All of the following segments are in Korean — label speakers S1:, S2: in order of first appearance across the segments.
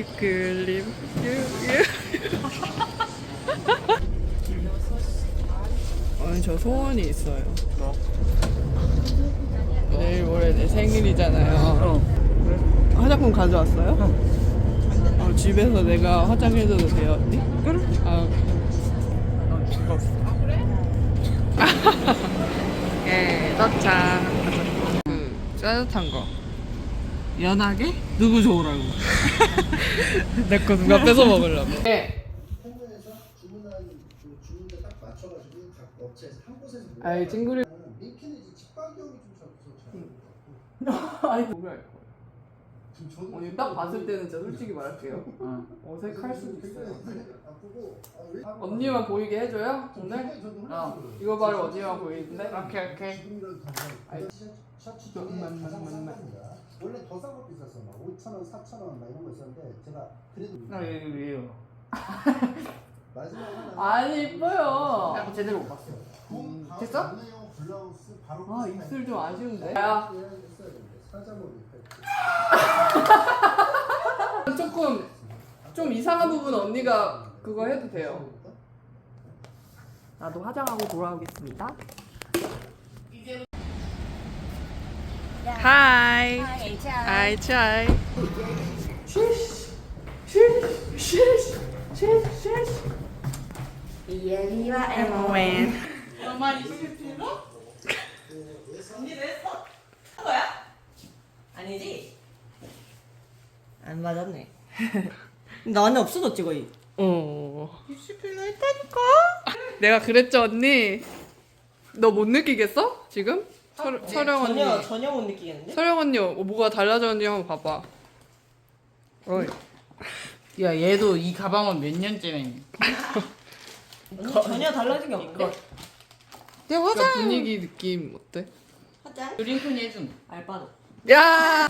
S1: You, you. 아니 저 소원이 있어요.
S2: 뭐?
S1: 내일 모레 내 생일이잖아요. 화장품 가져왔어요? 어, 집에서 내가 화장해줘도 돼요, 언니? 그래. 아,
S2: 난 죽었어.
S1: 예, 도착. 그 따뜻한 거.
S2: 연하게? 누구 좋으라고?
S1: 내 거 누가 뺏어 먹으려고? 네.
S3: 한국에서 주문한 그 주문대 딱 맞춰가지고 각 업체에서 한 곳에서
S1: 아이, 찡그리-
S3: 민키는 이제 집가격이 좀 잡혀서 잘
S1: 아니 뭐야 이거.
S3: 지금 저도
S1: 언니 딱 봤을 때는 진짜 솔직히 말할게요.
S2: 어.
S1: 어색할 수도 있어요.
S3: 아, 왜?
S1: 언니만 보이게 해줘요? 오늘?
S3: 굉장히 저도
S2: 어.
S3: 혼란스러워요.
S1: 이거 바로 언니만 보이는데?
S2: 오케이 오케이.
S3: 지금이라도
S1: 아이, 만,
S3: 가장
S1: 만,
S3: 싼
S1: 만.
S3: 겁니다. 원래 더싼거 비쌌어 막 5천 원, 4천 원막 이런 거 있었는데 제가 그래도
S2: 나 여기 왜요?
S3: 마지막에
S1: 아니 이뻐요.
S2: 약간 제대로 못 봤어.
S3: 봄, 가을,
S1: 됐어?
S3: 블라우스 바로
S1: 아. 입술 좀 아쉬운데. 야
S3: 있어야 되는데 사자머리 이펙트.
S1: 조금 좀 이상한 부분 언니가 그거 해도 돼요. 나도 화장하고 돌아오겠습니다. 하이. 하이 차이. 웬.
S4: 아니지? 안 맞았네. 나는 없어졌지 거의.
S1: 어. 필요 했다니까. 내가 그랬죠 언니. 너 못 느끼겠어? 지금? 서, 서령 언니.
S4: 전혀 전혀 못 느끼겠는데?
S1: 서령 언니 어, 뭐가 달라졌는지 한번 봐봐. 어이.
S2: 야 얘도 이 가방은 몇 년째네.
S4: 언니 전혀 달라진 게 없는데?
S2: 내
S1: 그러니까 분위기 느낌 어때?
S4: 화장?
S2: 드링크니 해준.
S4: 알바노.
S1: 야!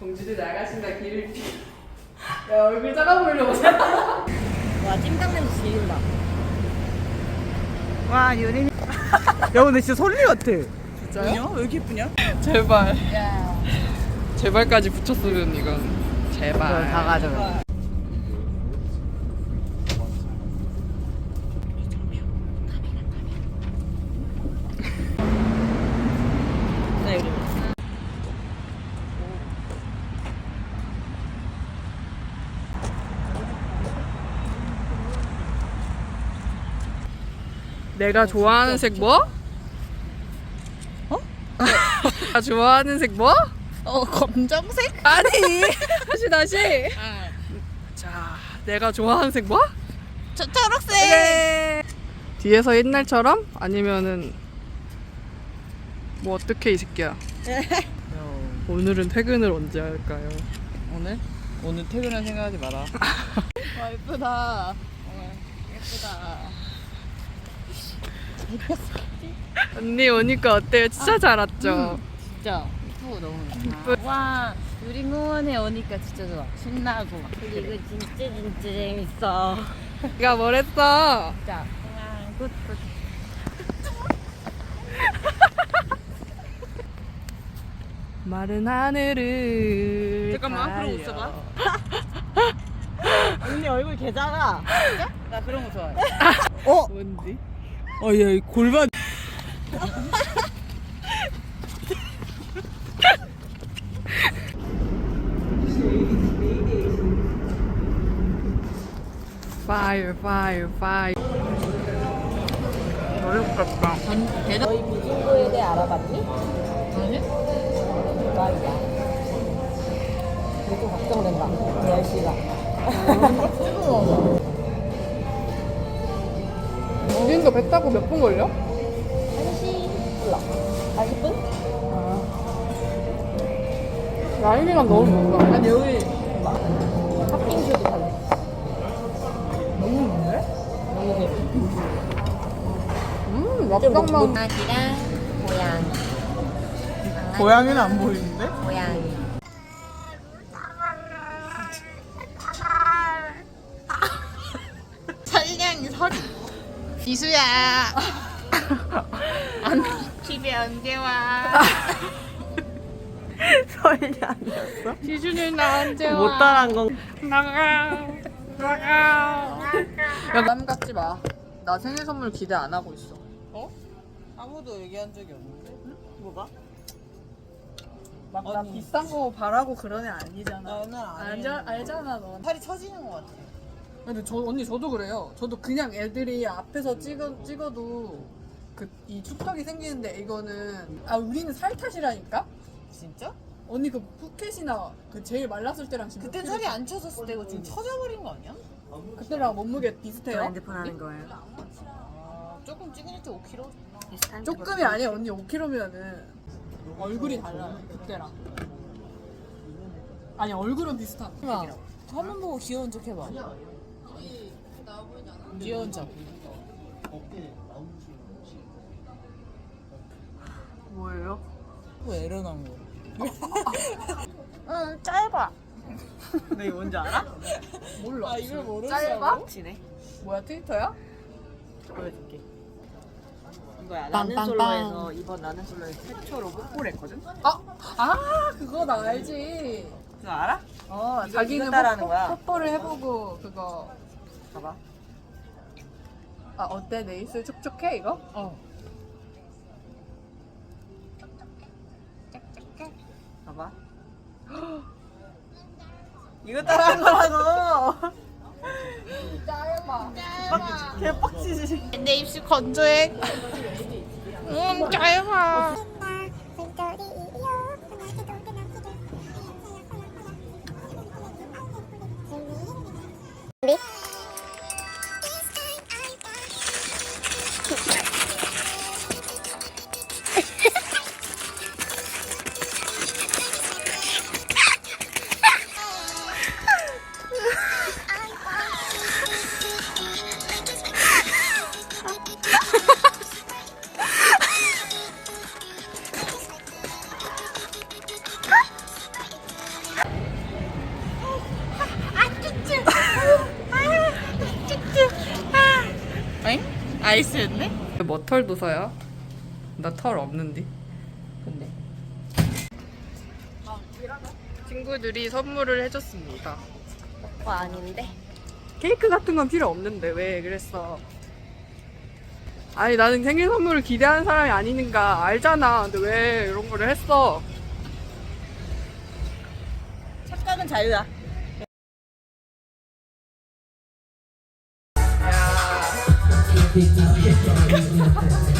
S1: 동지들 나가신다 길을 피. 야 얼굴 작아 보이려고.
S4: 와 찜닭냄새 지린다.
S2: 와 유린. 야 근데 진짜 설리 같아.
S1: 진짜요?
S2: 왜 이렇게 예쁘냐?
S1: 제발. 제발까지 붙였으면 이건 제발.
S2: 다 가져가.
S1: 내가 좋아하는 색 뭐? 어? 내가 좋아하는 색 뭐?
S2: 어 검정색?
S1: 아니 다시 다시.
S2: 아,
S1: 자, 내가 좋아하는 색 뭐?
S2: 저 초록색.
S1: 네. 뒤에서 옛날처럼 아니면은 뭐 어떻게 이 새끼야? 오늘은 퇴근을 언제 할까요?
S2: 오늘? 오늘 퇴근할 생각하지 마라. 와 예쁘다. 어, 예쁘다.
S1: 언니 오니까 어때요? 진짜 잘 왔죠?
S2: 진짜 이쁘고 너무 좋다. 와 유리공원에 오니까 진짜 좋아. 신나고.
S4: 이거 진짜 진짜 재밌어.
S1: 네가 뭘 했어?
S2: 진짜. 그냥 굿굿.
S1: 마른 하늘을
S2: 잠깐만,
S1: 달려.
S2: 써봐.
S4: 언니 얼굴 개 작아.
S2: 나 그런 거 좋아해.
S1: 뭔지?
S2: 어얘 골반.
S1: Fire, fire, fire.
S2: 어렵겠다. 대단.
S4: 너희 비중고에 대해 알아봤니?
S2: 아니?
S4: 대박이다. 좀 걱정된다. 날씨가.
S1: 우린도 배 타고 몇 분 걸려?
S4: 1시 몰라. 40분?
S1: 라인이랑 너무 멀다.
S4: 아니 여기
S1: 음, 막상만.
S4: 강아지랑 고양이.
S2: 고양이는 안 보이는데?
S4: 고양이.
S2: 설량이 설. 이수야. 안 집에 언제 와? 설이 아니었어?
S1: 지준이 나한테
S2: 못 따라한 건
S1: 나가 나가 야남 같지 마나 생일 선물 기대 안 하고 있어
S2: 어? 아무도 얘기한 적이 없는데? 뭐가?
S1: 막나 비싼 거 바라고 그런 애 아니잖아
S2: 나는 안
S1: 알자, 알잖아 넌
S2: 살이 처지는 것 같아.
S1: 근데 저 언니 저도 그래요 저도 그냥 애들이 앞에서 찍어, 찍어도 그 이 축턱이 생기는데 이거는 아 우리는 살 탓이라니까
S2: 진짜?
S1: 언니 그 푸켓이나 그 제일 말랐을 때랑 지금 몇
S2: 살이
S1: 킬로-
S2: 안 쪄졌을 때고 지금 처져버린 거 아니야?
S1: 그때랑 몸무게 비슷해요
S4: 핸드폰 하는 거예요.
S2: 아, 조금 때 5kg?
S1: 조금이 아니야 언니 5kg면은 얼굴이 달라요 그때랑 아니 얼굴은 비슷한
S2: 화면 보고 귀여운 척 해봐. 귀여운 척.
S1: 뭐예요?
S2: 왜 애를 낳은 거?
S5: 응 짧아
S2: 너 이거 뭔지 알아?
S1: 몰라
S2: 아, 이걸 모르는
S1: 짧아?
S4: 지네.
S1: 뭐야 트위터야?
S4: 보여줄게. 이거야.
S1: 빵,
S4: 나는
S1: 빵,
S4: 솔로에서 이번 나는 솔로에서 최초로 뽀뽀를 했거든.
S1: 아, 아 그거 나 알지
S4: 그거 알아?
S1: 어
S4: 이거-
S1: 자기는
S4: 이거
S1: 뽀뽀,
S4: 거야.
S1: 뽀뽀를 해보고 그거
S4: 봐봐.
S1: 아 어때 내 입술 촉촉해 이거?
S2: 어.
S4: 봐봐. 이거 따라한 거라고.
S1: 짧아
S4: 개빡치지.
S5: 내 입술 건조해 응 짧아
S2: 아이스였네?
S1: 뭐털 도서요? 나털 없는데
S2: 근데.
S1: 친구들이 선물을 해줬습니다
S5: 어 아닌데
S1: 케이크 같은 건 필요 없는데 왜 그랬어 아니 나는 생일 선물을 기대하는 사람이 아니니까 알잖아 근데 왜 이런 거를 했어
S2: 착각은 자유야.
S1: 얘들아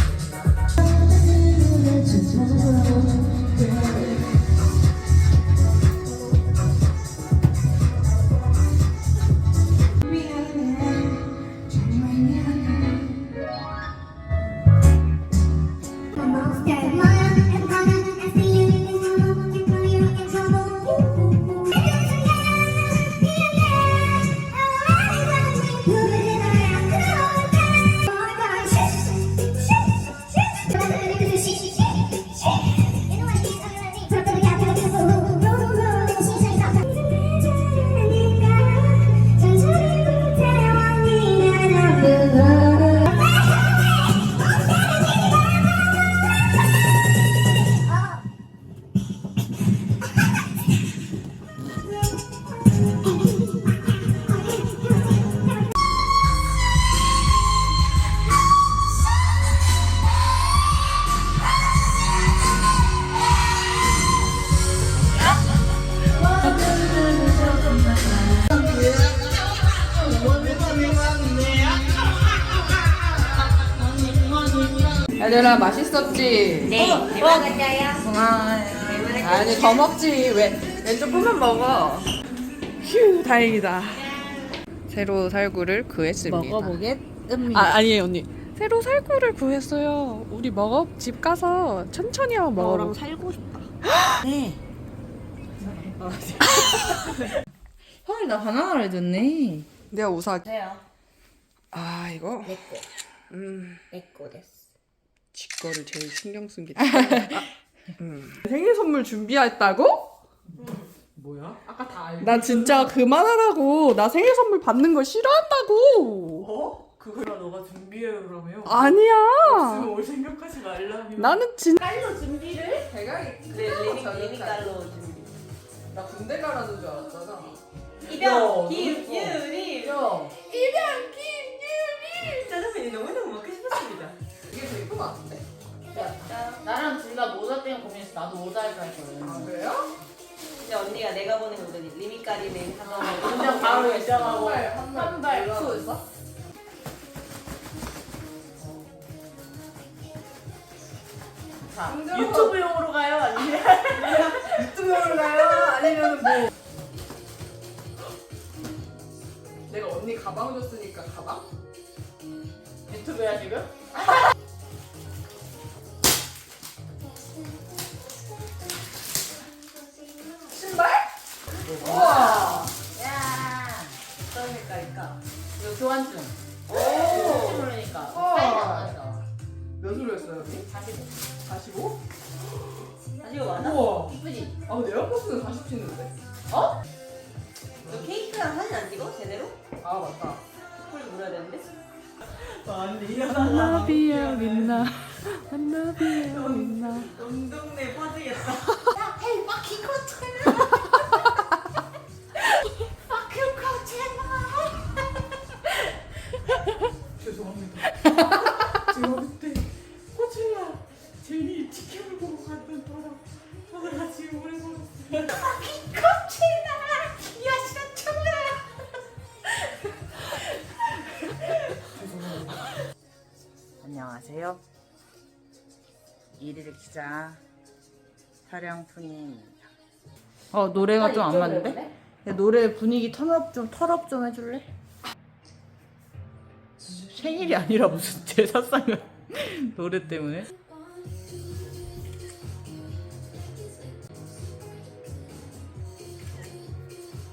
S5: 네 대박이에요.
S1: 아니 더 먹지. 왜? 왼쪽 부분 먹어. 휴 다행이다. 새로 살구를 구했습니다.
S5: 먹어보겠습니다.
S1: 아 아니에요 언니. 새로 살구를 구했어요. 우리 먹어 집 가서 천천히 한번 먹어봐
S4: 너랑 살고 싶다.
S5: 네. 형이 나 바나나를 줬네.
S1: 내가 우사
S5: 돼요
S1: 아 이거?
S5: 내꺼
S1: 음.
S5: 내꺼 됐어
S1: 지 거를 제일 신경 쓴 게. 아, 음. 생일 선물 준비했다고?
S2: 뭐야? 아까 다 알고.
S1: 나 진짜 그만하라고. 나 생일 선물 받는 거 싫어한다고.
S2: 어?
S6: 그거라 너가 준비해오라며.
S1: 아니야.
S6: 없으면 올 생각하지 말라며.
S1: 나는 진.
S2: 깔로 준비를?
S1: 대가리.
S6: 그래 리믹 리믹깔로 준비.
S1: 나 군대 가라는 줄 알았잖아.
S6: 이병
S4: 김유리.
S6: 이병.
S1: 이병 김유미.
S4: 짜장면이 너무너무.
S1: 거 같은데?
S2: 나랑 둘 다 모자 때문에 고민했어. 나도 모자 할까
S1: 아
S2: 했거든.
S1: 그래요?
S4: 근데 언니가 내가 보는 거 보더니 리미까리는 하던
S2: 그냥 바로 결정하고
S1: 한발
S2: 푸. 자, 유튜브용으로 가요? 아니면
S1: 유튜브로 가요? 아니면 뭐? 내가 언니 가방 줬으니까 가방?
S2: 유튜브야 지금?
S1: 우와.
S2: 야,
S4: 어떤 색깔일까?
S2: 이거 교환증.
S4: 오.
S2: 모르니까.
S1: 어.
S2: 사이즈 안 맞아.
S1: 몇으로 했어요 언니?
S2: 45.
S1: 45?
S4: 가지고 많아?
S1: 우와.
S2: 이쁘지?
S1: 아 근데 에어포스는 40 신는데?
S2: 어?
S4: 너 케이크랑 사진 안 찍어? 제대로?
S1: 아 맞다.
S4: 콜 물어야 되는데?
S6: 언니 일어나라.
S1: 여기 있나? 나비 여기 있나?
S4: 엉덩네 퍼지겠다.
S6: 죄송합니다.
S2: 사령푼입니다. 어 노래가 좀 안 맞는데? 야, 노래 분위기 턴업 좀 털업 좀 해줄래? 생일이 아니라 무슨 제사상을 노래 때문에?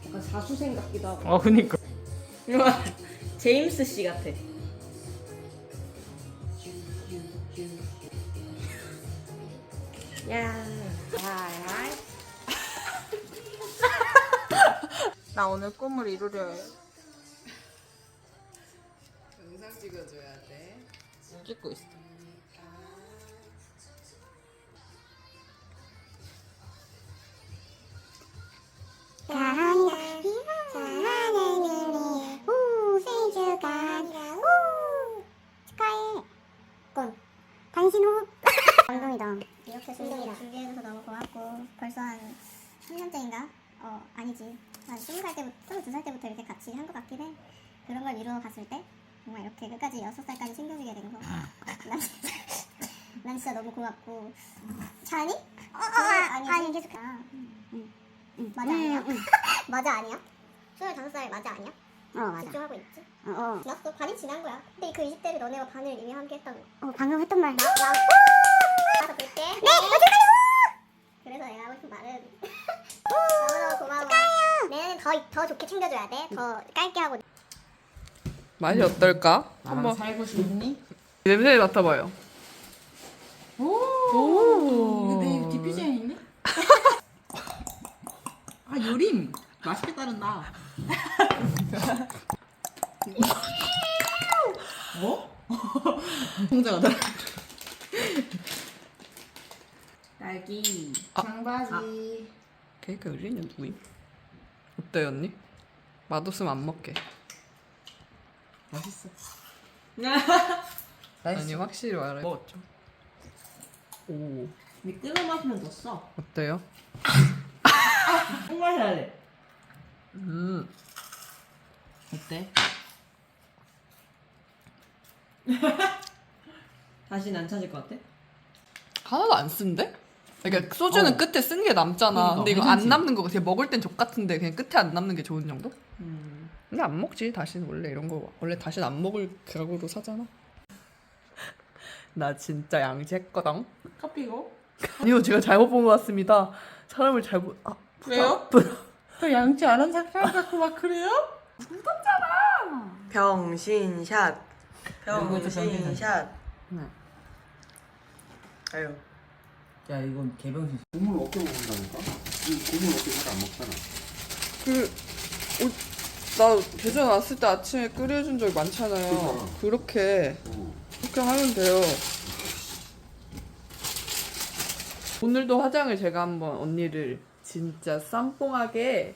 S4: 약간 사수생 같기도 하고.
S2: 어 그니까.
S4: 제임스 씨 같아.
S2: 나 오늘 꿈을 이루려 해.
S1: 영상 찍어줘야 돼.
S2: 찍고 있어.
S5: 그런 걸 이루어 갔을 때 정말 이렇게 끝까지 6살까지 챙겨주게 된 거 난 진짜 난 진짜 너무 고맙고. 자니? 어, 아니 아니 계속 아, 응, 응, 맞아 아니야? 맞아 아니야? 25살 맞아 아니야? 어 맞아. 집중하고 있지? 어, 어. 지났어? 반이 지난 거야. 근데 그 20대를 너네가 반을 이미 함께 했다고. 어 방금 했던 말. 나? 나. 가서 볼게. 네 어떡하요 그래서 내가 하고 싶은 말은 너무너무 고마워. 축하해요. 내년엔 더, 더 좋게 챙겨줘야 돼 더 깔게 하고
S1: 맛이 어떨까?
S2: 나랑
S1: 한번
S2: 살고 싶니?
S1: 냄새 맡아봐요.
S2: 오.
S1: 오.
S2: 근데 디퓨전인데? 아 요림 맛있게 따른다. 뭐? 홍자가 나. 딸기,
S1: 아.
S2: 장바지.
S1: 케이크 의리는 누구임? 어때요 언니? 맛없으면 안 먹게.
S2: 맛있어.
S1: 아니 확실히 말해. 먹었죠. 오
S4: 미끄러 마시면 더 써.
S1: 어때요?
S4: 꼭 마셔야 돼.
S1: 음
S2: 어때?
S4: 다시는 안 찾을 것 같아?
S1: 하나도 안 쓴데? 그러니까 소주는
S2: 어.
S1: 끝에 쓴 게 남잖아.
S2: 그러니까,
S1: 근데 이거
S2: 괜찮지?
S1: 안 남는 거 그냥 먹을 땐 족 같은데 그냥 끝에 안 남는 게 좋은 정도?
S4: 음.
S1: 근데 안 먹지 다시는 원래 이런 거 원래 다시는 안 먹을 각오로 사잖아. 나 진짜 양치했거든.
S2: 커피고?
S1: 아니요 제가 잘못 본 것 같습니다. 사람을 잘못 아,
S2: 왜요? 또 양치 안 한 사람 갖고 막 그래요? 이것도 병신샷.
S4: 병신샷.
S1: 네.
S4: 아유.
S2: 야 이건 개병신.
S7: 고물 어떻게 먹는다니까? 이 고물 어떻게 잘안 먹잖아.
S1: 그 오, 나 대전 왔을 때 아침에 끓여준 적이 많잖아요.
S3: 그러니까.
S1: 그렇게 그렇게 하면 돼요. 오늘도 화장을 제가 한번 언니를 진짜 쌈뽕하게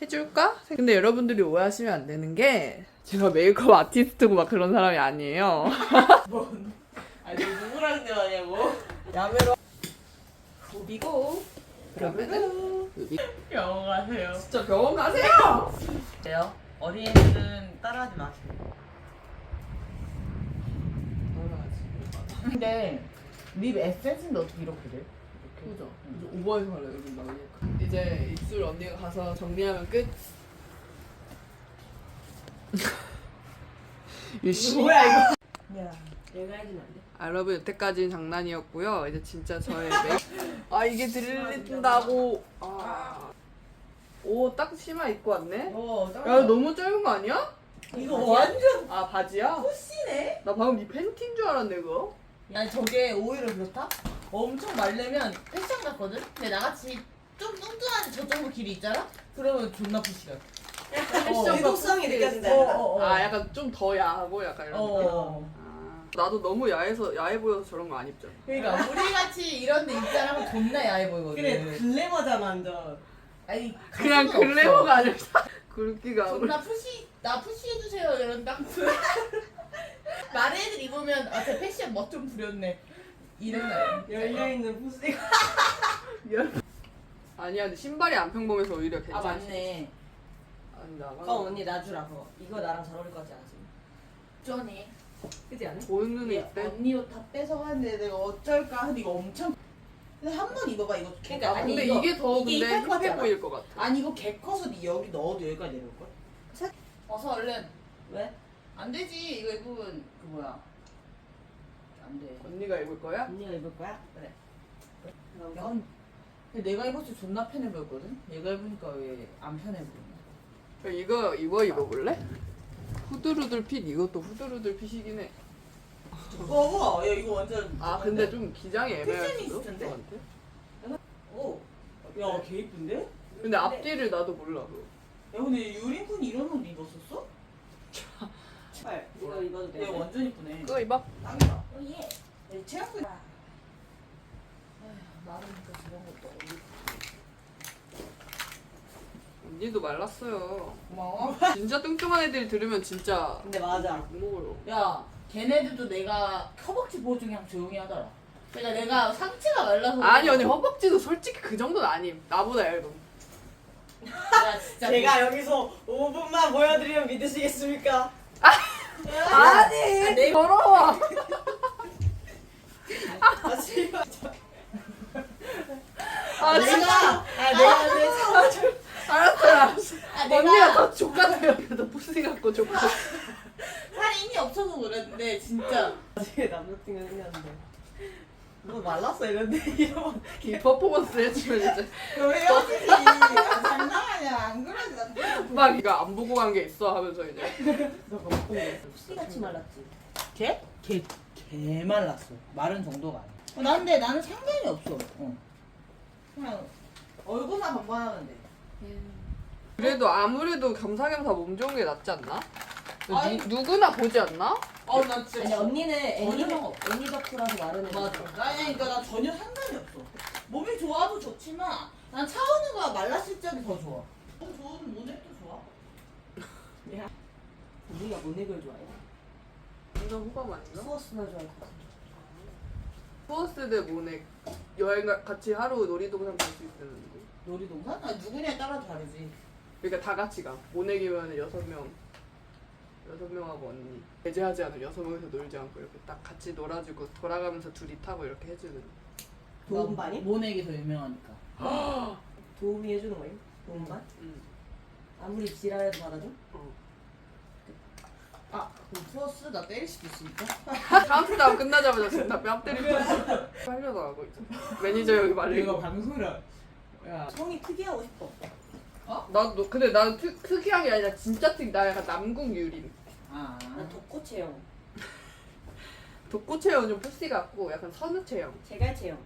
S1: 해줄까? 근데 여러분들이 오해하시면 안 되는 게 제가 메이크업 아티스트고 막 그런 사람이 아니에요.
S2: 아니 너 누구랑 대화냐고? 야매로
S4: 고비고.
S1: 그러면은
S2: 병원 가세요.
S1: 진짜 병원 가세요.
S2: 돼요? 어린이들은 따라하지 마세요. 근데 립 에센스인데 어떻게 이렇게 돼?
S1: 그죠? 이제 오버해서 발라요, 여러분 나 이제 입술 언니가 가서 정리하면 끝. 유씨.
S2: 뭐야 이거? 야.
S4: 내가 해주면 안 돼?
S1: 아, 여러분 여태까지는 장난이었고요. 이제 진짜 저의 메... 아 이게 들린다고. 아. 오, 딱 치마 입고 왔네.
S2: 어,
S1: 야, 너무 짧은 거 아니야?
S2: 이거 완전
S1: 아, 바지야?
S2: 푸시네.
S1: 나 방금 네 팬티인 줄 알았네, 그거.
S2: 아니 저게 오히려 그렇다? 엄청 말르면 패션 같거든? 근데 나같이 좀 뚱뚱한 저 정도 길이 있잖아? 그러면 존나 푸시 같아. 어,
S4: 유독성이 느껴진다.
S2: 어, 어, 어.
S1: 아, 약간 좀 더 야하고 약간 이런 느낌.
S2: 어.
S1: 아, 나도 너무 야해서 야해 보여서 저런 거 안 입잖아.
S2: 그러니까 우리 같이 이런 데 입자라면 존나 야해 보이거든.
S4: 그래 글래머잖아 완전.
S2: 아니
S1: 그냥
S2: 갈 수가 없어.
S1: 글래머가 아니라 굵기가 아무리
S2: 존나 푸시 나 푸시 해주세요 이런다. 마레들 입으면 아 제 패션 멋 좀 부렸네. 이런 날.
S4: 열려 있는 부스가.
S1: 아니야 근데 신발이 안 평범해서 오히려
S2: 아
S1: 괜찮지
S2: 맞네.
S1: 아니 나가
S4: 그럼 언니 나 주라 그거. 이거 나랑 잘 어울릴 것 같지 않아 지금?
S2: 쩌니.
S4: 그지 않아?
S1: 보는 눈에
S2: 얘
S1: 있대
S2: 언니 옷 다 뺏어갔는데 내가 어쩔까 이거 엄청. 한 번 입어봐 이거.
S4: 그러니까
S1: 아,
S4: 아니,
S1: 근데
S4: 이거-
S1: 이게 더
S4: 이게
S1: 근데 힙해
S4: 않아?
S1: 보일 것 같아
S2: 아니 이거 개 커서 네 여기 넣어도 여기까지 내려올 걸? 어서 얼른.
S4: 왜?
S2: 안 되지 이거 입으면 그 뭐야? 안 돼.
S1: 언니가 입을 거야?
S4: 언니가 입을 거야?
S2: 그래. 근데 내가 입었을 때 존나 편해 보였거든? 얘가 입으니까 왜 안 편해 보이냐?
S1: 이거 이거 입어볼래? 후드루들 핏 이것도 후드루들 핏이긴 해.
S2: 봐봐, 야 이거 완전.
S1: 아 근데 좀 기장이 애매할
S2: 패션이
S1: 수도
S2: 있을 텐데?
S1: 너한테?
S4: 오.
S2: 야, 개 이쁜데?
S1: 근데 앞뒤를 나도 몰라.
S2: 야, 근데 유린쿤 이런 옷 입었었어?
S4: 헐. 이거 입어도 돼.
S2: 야, 완전 이쁘네.
S1: 그거 입어
S2: 딱이다. 어, 예. 야, 체육복. 아휴, 나르니까 저런 것도 어디.
S1: 언니도 말랐어요
S2: 고마워.
S1: 진짜 뚱뚱한 애들이 들으면 진짜
S4: 근데 맞아.
S1: 못 먹어요
S2: 야, 걔네들도 내가 허벅지 보여주기 그냥 조용히 하더라. 그러니까 내가 상체가 말라서.
S1: 아니 언니 허벅지도 솔직히 그 정도는 아님 나보다 얇음
S2: 야, 진짜.
S4: 제가 여기서 5분만 보여드리면 믿으시겠습니까?
S1: 아니 더러워
S4: 아 지금
S1: 아 진짜
S4: 내가 아 내가 내
S1: 알았어 알았어
S2: 아,
S1: 언니가
S2: 내가
S1: 더 족같아요 그래도 부스 같고 족같아
S2: 살이 힘이 없어서 그랬는데, 진짜.
S4: 나중에 남자친구 생겼는데 너 말랐어 이런데 이러면
S1: 이 퍼포먼스 해주면 이제
S2: 너 헤어지지. 아, 장난하냐. 안 그러지.
S1: 난막 이거 안 보고 간 게 있어 하면서 이제
S4: 수같이 말랐지
S2: 걔? 걔, 개 말랐어. 마른 정도가 아니야. 어, 나 근데 나는 상관이 없어. 어. 그냥 얼굴만 반반하면 돼.
S1: 그래도 아무래도 겸사겸사 몸 좋은 게 낫지 않나?
S2: 아니.
S1: 누, 누구나 보지 않나?
S2: 어, 나 진짜.
S4: 아니 언니는 애니
S2: 전혀 상관없어.
S4: 애니 덕후라서 마르는
S2: 맞아. 아니, 그러니까 난 전혀 상관이 없어. 몸이 좋아도 좋지만, 난 차은우가 말랐을 적이 더 좋아. 너무 좋은 모넥도 좋아.
S4: 언니가 모넥을 좋아해
S1: 완전 호감 아닌가?
S4: 수어스나 좋아할 것 같아
S1: 투어스 대 모넥 여행 가- 같이 하루 놀이동산 갈 수 있다는데
S2: 놀이동산? 아니, 누구냐에 따라 다르지.
S1: 그러니까 다 같이 가 모넥이면 여섯 명 여섯 명하고 언니 배제하지 않은 여섯 명이서 놀지 않고 이렇게 딱 같이 놀아주고 돌아가면서 둘이 타고 이렇게 해주는
S4: 도움반이?
S2: 모넥이 더 유명하니까.
S4: 도움이 해주는 거예요? 도움반?
S1: 응.
S4: 아무리 지랄해도 받아줘?
S1: 어.
S2: 아, 그럼 플러스 나 때릴 수도 있으니까.
S1: 카운트다운 끝나자마자 지금 다뺨 때리고 하려고 하고 있어 매니저 여기 말리고
S2: 방송이라. 야.
S4: 성이 특이하고 싶어
S1: 나도 근데 나는 특, 특이한 게 아니라 진짜 특이 나 약간 남궁 유림
S2: 아.
S4: 난 덕후 체형
S1: 독고 체형 좀 푸시 같고 약간 선우 체형
S4: 제갈 체형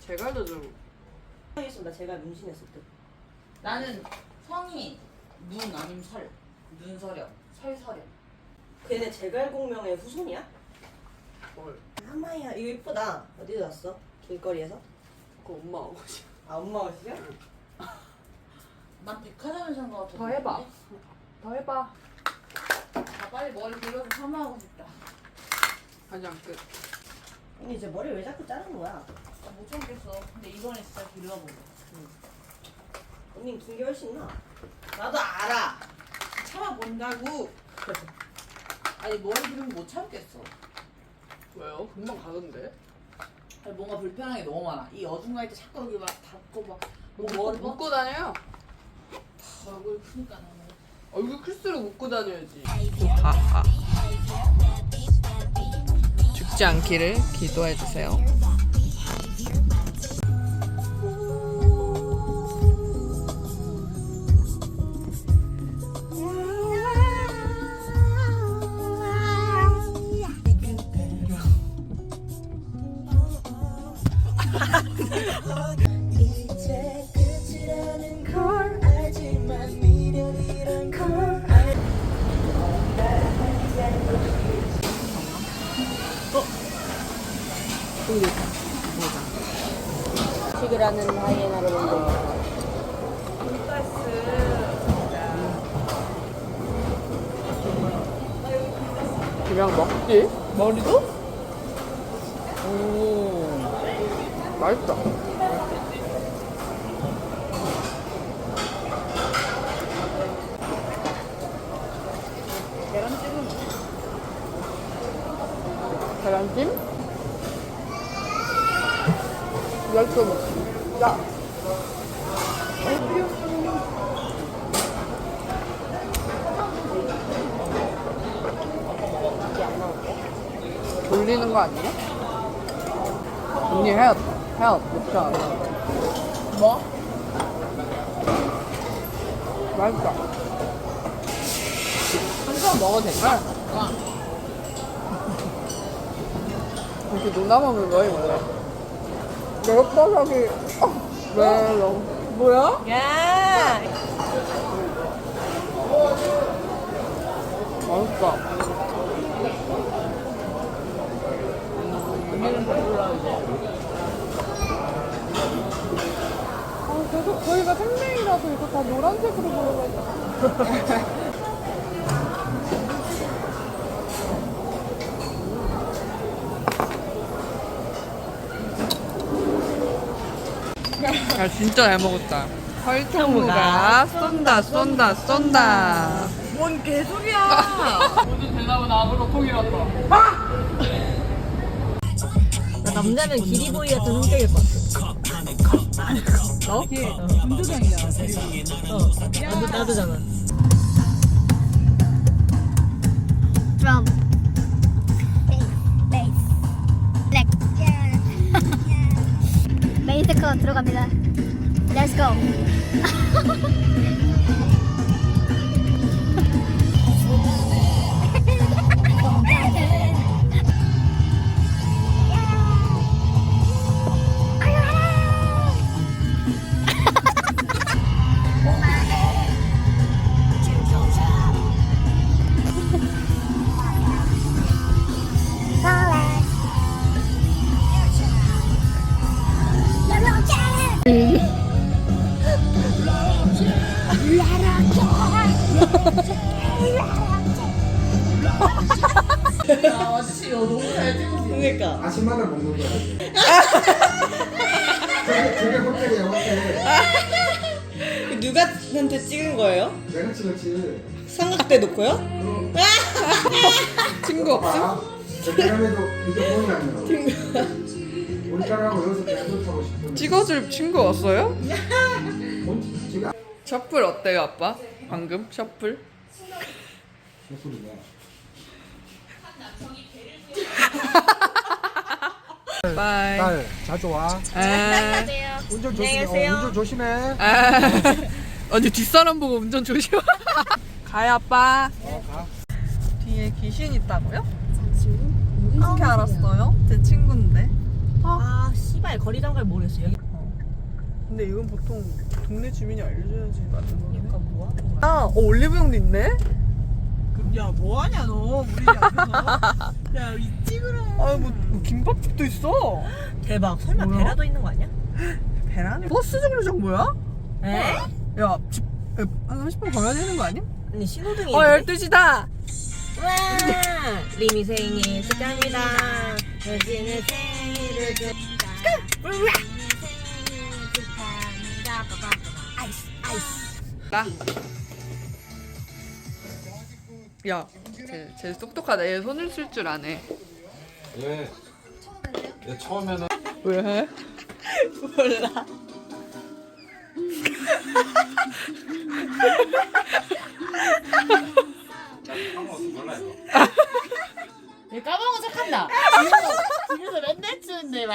S1: 제갈도 좀
S4: 있으면 나 제갈 문신했을 때
S2: 나는 성이 눈 아니면 살. 눈서령, 설서령.
S4: 걔네 제갈 공명의 후손이야?
S1: 뭘?
S4: 하마야 이거 이쁘다. 어디서 샀어? 길거리에서?
S1: 그 엄마 옷이.
S4: 아 엄마 옷이야?
S2: 난 백화점에서 산거 같아.
S1: 더 해봐. 더 해봐.
S2: 나 빨리 머리 길러서 사마하고 싶다.
S1: 가장 끝.
S4: 언니 이제 머리 왜 자꾸 자르는 거야?
S2: 나못 참겠어. 근데 이번에 진짜 길러보자.
S4: 언니 긴게 훨씬 나.
S2: 나도 알아. 참아본다고. 아니 머리 기르면 못 참겠어.
S1: 왜요? 금방 가던데?
S2: 아니, 뭔가 불편한 게 너무 많아. 이 어중간할 때 자꾸 여기 막 닫고 막. 뭐 머리
S1: 묶고 다녀요.
S2: 얼굴 크니까 나는.
S1: 얼굴 클수록 묶고 다녀야지. 죽지 않기를 기도해 주세요.
S4: 식이라는 하이에나를 본다.
S1: 그냥 먹지? 머리도? 오, 맛있다. 계란찜? 열점. 야. 돌리는 거 아니야? 언니 해야 못해 안 뭐? 맛있다. 한잔 먹어도 될까? 이렇게 누나 먹는 거야 이거? 내 뻐석이 어, 왜 너무 뭐야?
S4: 야!
S1: 맛있다. 아, 계속 저희가 생명이라서 이거 다 노란색으로 보여가지고. 야, 진짜 잘 먹었다. 설탕무가 쏜다, 쏜다, 쏜다.
S4: 뭔 개소리야!
S1: 모든 대답은 앞으로 통일한다.
S4: 남자는 기리보이 같은 성격일 것 같아.
S1: 너?
S4: 분조장이잖아. 어, 나도, 나도잖아.
S8: drum bass black 메인 스커 들어갑니다 Let's go
S2: 저
S3: 계란에도 이게 보이 아니야. 온car하고 여기서 계속 타고 싶은데.
S1: 찍어줄 친구 없어요?
S3: 온- 지금
S1: 셔플 어때요, 아빠? 방금 셔플?
S3: 소리네.
S1: 바이.
S3: 딸 자주 와.
S1: 아,
S3: 운전 조심해. 어, 운전 조심해.
S1: 아. 언니 뒷사람 보고 운전 조심하. 가요, 아빠. 뒤에 귀신 있다고요? 어떻게 알았어요? 제 친구인데.
S4: 아, 씨발, 거리 장갈 모르겠어. 여기.
S1: 근데 이건 보통 동네 주민이 알려줘야지 맞는 거네.
S4: 그러니까 뭐 하는 거야?
S1: 아, 어, 올리브영도 있네?
S4: 야 뭐하냐 너 우리 앞에서 야이 찍으라
S1: 아 뭐 뭐 김밥집도 있어.
S4: 대박 설마
S1: 뭐야?
S4: 베라도 있는 거 아니야?
S1: 배란이 버스 정류장 뭐야?
S4: 에?
S1: 야, 집, 야, 한 30분 걸어야 되는 거 아니야?
S4: 아니 신호등이
S1: 어, 12시다!
S4: 와 리미 생일 축하합니다 여진의 생일을
S1: 나. 야, 쟤, 쟤 똑똑하다. 얘 손을 쓸 줄 아네.
S7: 얘, 얘 처음에는
S1: 왜 해?
S4: 몰라 얘 까먹어서 한다. 집에서, 맨날 추는데